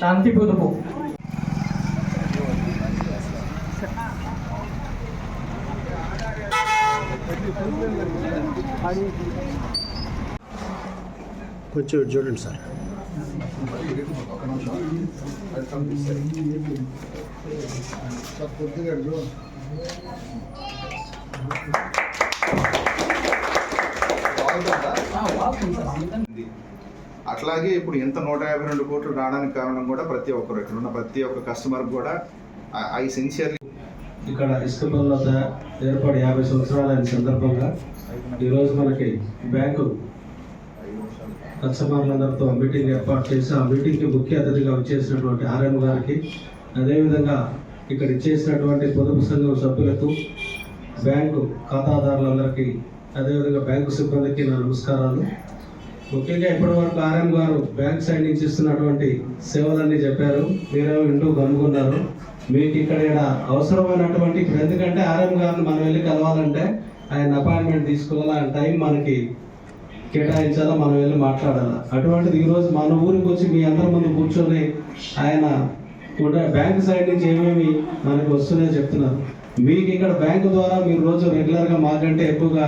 శాంతి పొదుపు కొంచెం ఇటు చూడండి సార్ ఉంది. అట్లాగే ఇప్పుడు ఎంత నూట యాభై రెండు కోట్లు రావడానికి కారణం కూడా ప్రతి ఒక్కరు ఇక్కడ ఉన్న ప్రతి ఒక్క కస్టమర్ కూడా ఐ సిన్సియర్లీ ఇక్కడ ఇసుక పనుల ఏర్పడి యాభై సంవత్సరాలైన సందర్భంగా ఈరోజు మనకి బ్యాంకు కస్టమర్లందరితో మీటింగ్ ఏర్పాటు చేసి ఆ మీటింగ్కి ముఖ్య అతిథిగా వచ్చేసినటువంటి ఆర్ఎం గారికి అదేవిధంగా ఇక్కడ ఇచ్చేసినటువంటి పొదుపు సంఘం సభ్యులకు బ్యాంకు ఖాతాదారులందరికీ అదేవిధంగా బ్యాంకు సిబ్బందికి నా నమస్కారాలు. ముఖ్యంగా ఇప్పటి వరకు ఆర్ఎం గారు బ్యాంక్ సైడ్ నుంచి ఇస్తున్నటువంటి సేవలన్నీ చెప్పారు. మీరేమో ఇంటూ కనుగొన్నారు మీకు ఇక్కడ అవసరమైనటువంటి ఇప్పుడు ఎందుకంటే ఆర్ఎం గారిని మనం వెళ్ళి కలవాలంటే ఆయన అపాయింట్మెంట్ తీసుకోవాలా? ఆయన టైం మనకి కేటాయించాలా? మనం వెళ్ళి మాట్లాడాలా? అటువంటిది ఈరోజు మన ఊరికి వచ్చి మీ అందరి ముందు కూర్చొని ఆయన కూడా బ్యాంక్ సైడ్ నుంచి ఏమేమి మనకి వస్తున్నాయో చెప్తున్నారు. మీకు ఇక్కడ బ్యాంకు ద్వారా మీరు రోజు రెగ్యులర్గా మాకంటే ఎక్కువగా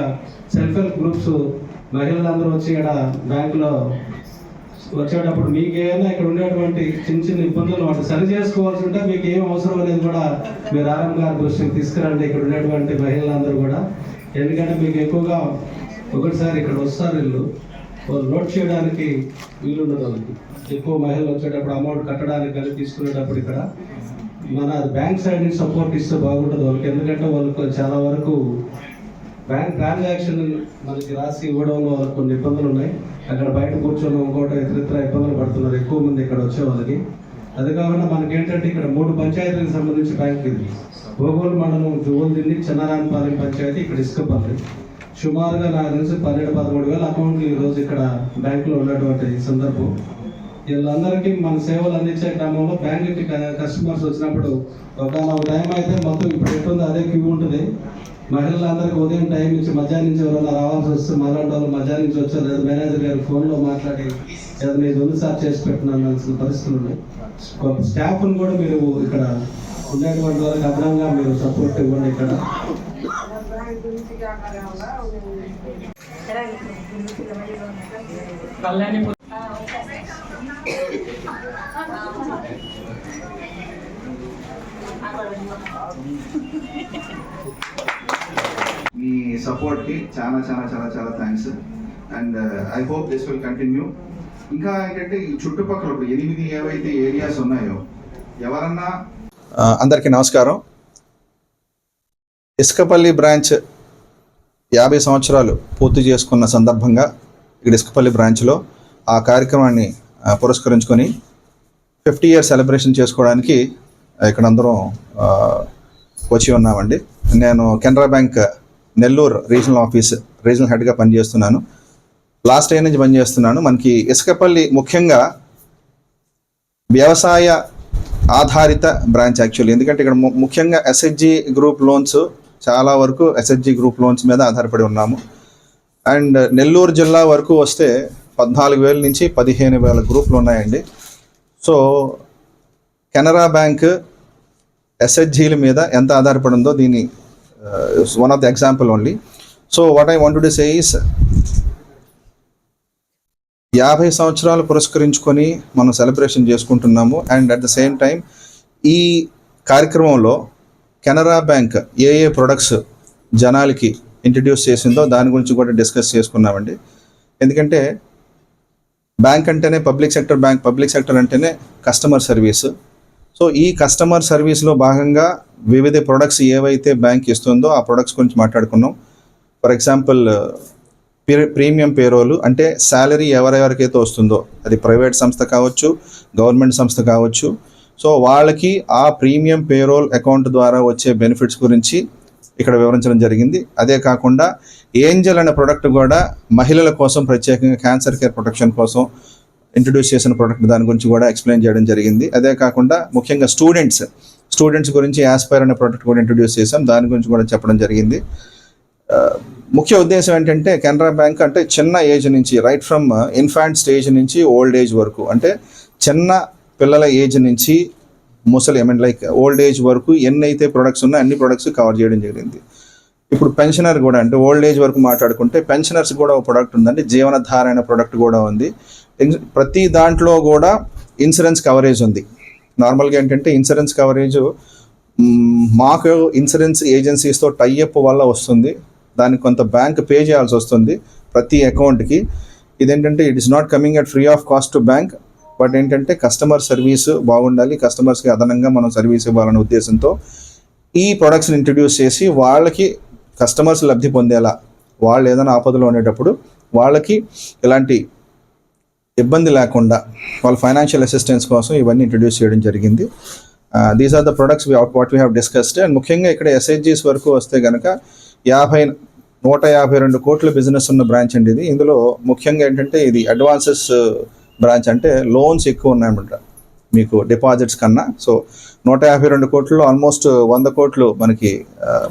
సెల్ఫ్ హెల్ప్ గ్రూప్స్ మహిళలందరూ వచ్చి ఇక్కడ బ్యాంకులో వచ్చేటప్పుడు మీకు ఏమైనా ఇక్కడ ఉండేటువంటి చిన్న చిన్న ఇబ్బందులు వాటి సరి చేసుకోవాల్సి ఉంటే మీకు ఏం అవసరం అనేది కూడా మీరు ఆరం గారి దృష్టికి తీసుకురండి. ఇక్కడ ఉండేటువంటి మహిళలందరూ కూడా. ఎందుకంటే మీకు ఎక్కువగా ఒకటిసారి ఇక్కడ వస్తారు వీళ్ళు. వాళ్ళు నోట్ చేయడానికి వీలుండదు వాళ్ళకి. ఎక్కువ మహిళలు వచ్చేటప్పుడు అమౌంట్ కట్టడానికి కానీ తీసుకునేటప్పుడు ఇక్కడ మన బ్యాంక్ సైడ్ నుంచి సపోర్ట్ ఇస్తే బాగుంటుంది వాళ్ళకి. ఎందుకంటే వాళ్ళకు చాలా వరకు బ్యాంక్ ట్రాన్సాక్షన్ మనకి రాసి ఇవ్వడంలో కొన్ని ఇబ్బందులు ఉన్నాయి అక్కడ బయట కూర్చొని ఇంకోటి ఇతరితర ఇబ్బందులు పడుతున్నారు. ఎక్కువ మంది ఇక్కడ వచ్చే వాళ్ళకి. అది కాకుండా మనకి ఏంటంటే ఇక్కడ మూడు పంచాయతీలకు సంబంధించి బ్యాంక్ ఇది. భోగోలు మండలం జువల్దిన్ని చిన్నారాయణపాలెం పంచాయతీ ఇక్కడ ఇసుకపల్లి సుమారుగా నాకు తెలిసి పన్నెండు పదమూడు వేల అకౌంట్లు ఈరోజు ఇక్కడ బ్యాంకులో ఉన్నటువంటి సందర్భం. వీళ్ళందరికీ మన సేవలు అందించే క్రమంలో బ్యాంకుకి కస్టమర్స్ వచ్చినప్పుడు ఒక టైం అయితే మొత్తం ఇప్పుడు ఎట్టుందో అదే క్యూ ఉంటుంది. మహిళలందరికీ ఉదయం టైం నుంచి మధ్యాహ్నం నుంచి ఎవరైనా రావాల్సి వస్తే మలాంటి వాళ్ళు మధ్యాహ్నం నుంచి వచ్చారు. లేదా మేనేజర్ గారు ఫోన్లో మాట్లాడి లేదా నేను రెండు సార్ చేసి పెట్టినాల్సిన పరిస్థితులు ఉన్నాయి. స్టాఫ్ను కూడా మీరు ఇక్కడ ఉండేటువంటి వాళ్ళకి అదనంగా మీరు సపోర్ట్ ఇవ్వండి ఇక్కడ. కళ్యాణి పొదుపు మీ సపోర్ట్కి చాలా చాలా చాలా చాలా thanks and I hope this will continue ఇంకా ఏంటంటే ఈ చుట్టుపక్కల ఎనిమిది ఏవైతే ఏరియాస్ ఉన్నాయో ఎవరన్నా? అందరికీ నమస్కారం. ఇసుకపల్లి బ్రాంచ్ యాభై సంవత్సరాలు పూర్తి చేసుకున్న సందర్భంగా ఇక్కడ ఇసుకపల్లి బ్రాంచ్లో ఆ కార్యక్రమాన్ని పురస్కరించుకొని ఫిఫ్టీ ఇయర్ సెలబ్రేషన్ చేసుకోవడానికి ఇక్కడ అందరం వచ్చి ఉన్నామండి. నేను Canara bank Nellore regional office regional హెడ్గా పనిచేస్తున్నాను. లాస్ట్ ఇయర్ నుంచి పనిచేస్తున్నాను. మనకి ఇసుకపల్లి ముఖ్యంగా వ్యవసాయ ఆధారిత బ్రాంచ్ యాక్చువల్లీ ఎందుకంటే ఇక్కడ ము- ముఖ్యంగా ఎస్హెచ్జి గ్రూప్ లోన్స్ చాలా వరకు ఎస్హెచ్జి గ్రూప్ లోన్స్ మీద ఆధారపడి ఉన్నాము. అండ్ నెల్లూరు జిల్లా వరకు వస్తే పద్నాలుగు వేల నుంచి పదిహేను వేల గ్రూపులు ఉన్నాయండి. సో కెనరా బ్యాంక్ ఎస్హెచ్జీల మీద ఎంత ఆధారపడి ఉందో దీని one of the example only so what I want to say is యాభై సంవత్సరాలు పురస్కరించుకొని మనం సెలబ్రేషన్ చేసుకుంటున్నాము. And at the same time ఈ కార్యక్రమంలో కెనరా బ్యాంక్ ఏ ఏ ప్రొడక్ట్స్ జనాలకి ఇంట్రడ్యూస్ చేసిందో దాని గురించి కూడా డిస్కస్ చేసుకున్నామండి. ఎందుకంటే బ్యాంక్ అంటేనే public sector bank public sector అంటేనే కస్టమర్ సర్వీస్ సో ఈ కస్టమర్ సర్వీస్లో భాగంగా వివిధ ప్రొడక్ట్స్ ఏవైతే బ్యాంక్ ఇస్తుందో ఆ ప్రొడక్ట్స్ గురించి మాట్లాడుకున్నాం. ఫర్ ఎగ్జాంపుల్ ప్రీమియం పేరోలు అంటే శాలరీ ఎవరెవరికైతే వస్తుందో అది ప్రైవేట్ సంస్థ కావచ్చు గవర్నమెంట్ సంస్థ కావచ్చు. సో వాళ్ళకి ఆ ప్రీమియం పేరోల్ అకౌంట్ ద్వారా వచ్చే బెనిఫిట్స్ గురించి ఇక్కడ వివరించడం జరిగింది. అదే కాకుండా ఏంజల్ అనే ప్రొడక్ట్ కూడా మహిళల కోసం ప్రత్యేకంగా క్యాన్సర్ కేర్ ప్రొటెక్షన్ కోసం ఇంట్రడ్యూస్ చేసిన ప్రోడక్ట్ దాని గురించి కూడా ఎక్స్ప్లెయిన్ చేయడం జరిగింది. అదే కాకుండా ముఖ్యంగా స్టూడెంట్స్ స్టూడెంట్స్ గురించి యాస్పైర్ అనే ప్రోడక్ట్ కూడా ఇంట్రడ్యూస్ చేసాం దాని గురించి కూడా చెప్పడం జరిగింది. ముఖ్య ఉద్దేశం ఏంటంటే కెనరా బ్యాంక్ అంటే చిన్న ఏజ్ నుంచి రైట్ ఫ్రమ్ ఇన్ఫాంట్ స్టేజ్ నుంచి ఓల్డ్ ఏజ్ వరకు. అంటే చిన్న పిల్లల ఏజ్ నుంచి ముసలి I mean like old age వరకు ఎన్ని అయితే ప్రొడక్ట్స్ ఉన్నాయో అన్ని ప్రొడక్ట్స్ కవర్ చేయడం జరిగింది. ఇప్పుడు పెన్షనర్ కూడా అంటే ఓల్డ్ ఏజ్ వరకు మాట్లాడుకుంటే పెన్షనర్స్ కూడా ఒక ప్రోడక్ట్ ఉందండి. జీవనధార అనే ప్రోడక్ట్ కూడా ఉంది. ప్రతి దాంట్లో కూడా ఇన్సూరెన్స్ కవరేజ్ ఉంది. నార్మల్గా ఏంటంటే ఇన్సూరెన్స్ కవరేజ్ మాకు ఇన్సూరెన్స్ ఏజెన్సీస్తో టైఅప్ వల్ల వస్తుంది. దానికి కొంత బ్యాంక్ పే చేయాల్సి వస్తుంది ప్రతి అకౌంట్కి. ఇదేంటంటే it is not coming at free of cost to bank but ఏంటంటే కస్టమర్ సర్వీస్ బాగుండాలి. కస్టమర్స్కి అదనంగా మనం సర్వీస్ ఇవ్వాలనే ఉద్దేశంతో ఈ ప్రొడక్ట్స్ని ఇంట్రడ్యూస్ చేసి వాళ్ళకి కస్టమర్స్ లబ్ధి పొందేలా వాళ్ళు ఏదైనా ఆపదలో ఉండేటప్పుడు వాళ్ళకి ఇలాంటి ఇబ్బంది లేకుండా వాళ్ళ ఫైనాన్షియల్ అసిస్టెన్స్ కోసం ఇవన్నీ ఇంట్రడ్యూస్ చేయడం జరిగింది. These are the products what we have discussed and ముఖ్యంగా ఇక్కడ ఎస్హెచ్జీస్ వరకు వస్తే కనుక యాభై నూట యాభై రెండు కోట్ల బిజినెస్ ఉన్న బ్రాంచ్ అండి ఇది. ఇందులో ముఖ్యంగా ఏంటంటే ఇది అడ్వాన్సెస్ బ్రాంచ్ uh, అంటే లోన్స్ ఎక్కువ ఉన్నాయన్నమాట మీకు డిపాజిట్స్ కన్నా. సో నూట యాభై రెండు కోట్లలో ఆల్మోస్ట్ uh, వంద కోట్లు మనకి uh,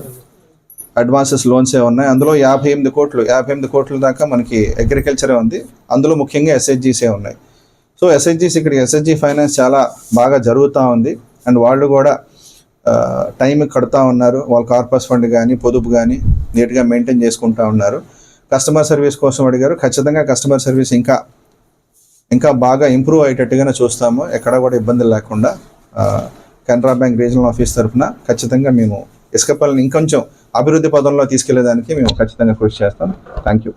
అడ్వాన్సెస్ లోన్స్ ఏ ఉన్నాయి. అందులో యాభై ఎనిమిది కోట్లు యాభై ఎనిమిది కోట్ల దాకా మనకి అగ్రికల్చరే ఉంది. అందులో ముఖ్యంగా ఎస్హెచ్జీసే ఉన్నాయి. సో ఎస్హెచ్జీస్ ఇక్కడ ఎస్హెచ్జీ ఫైనాన్స్ చాలా బాగా జరుగుతూ ఉంది. అండ్ వాళ్ళు కూడా టైం కడుతూ ఉన్నారు. వాళ్ళ కార్పస్ ఫండ్ కానీ పొదుపు కానీ నీట్గా మెయింటైన్ చేసుకుంటా ఉన్నారు. కస్టమర్ సర్వీస్ కోసం అడిగారు. ఖచ్చితంగా కస్టమర్ సర్వీస్ ఇంకా ఇంకా బాగా ఇంప్రూవ్ అయ్యేటట్టుగానే చూస్తాము. ఎక్కడ కూడా ఇబ్బందులు లేకుండా కెనరా బ్యాంక్ రీజనల్ ఆఫీస్ తరఫున ఖచ్చితంగా మేము ఇసుకపల్లిని ఇంకొంచెం అభివృద్ధి పదంలో తీసుకెళ్ళేదానికి మేము ఖచ్చితంగా కృషి చేస్తాం. Thank you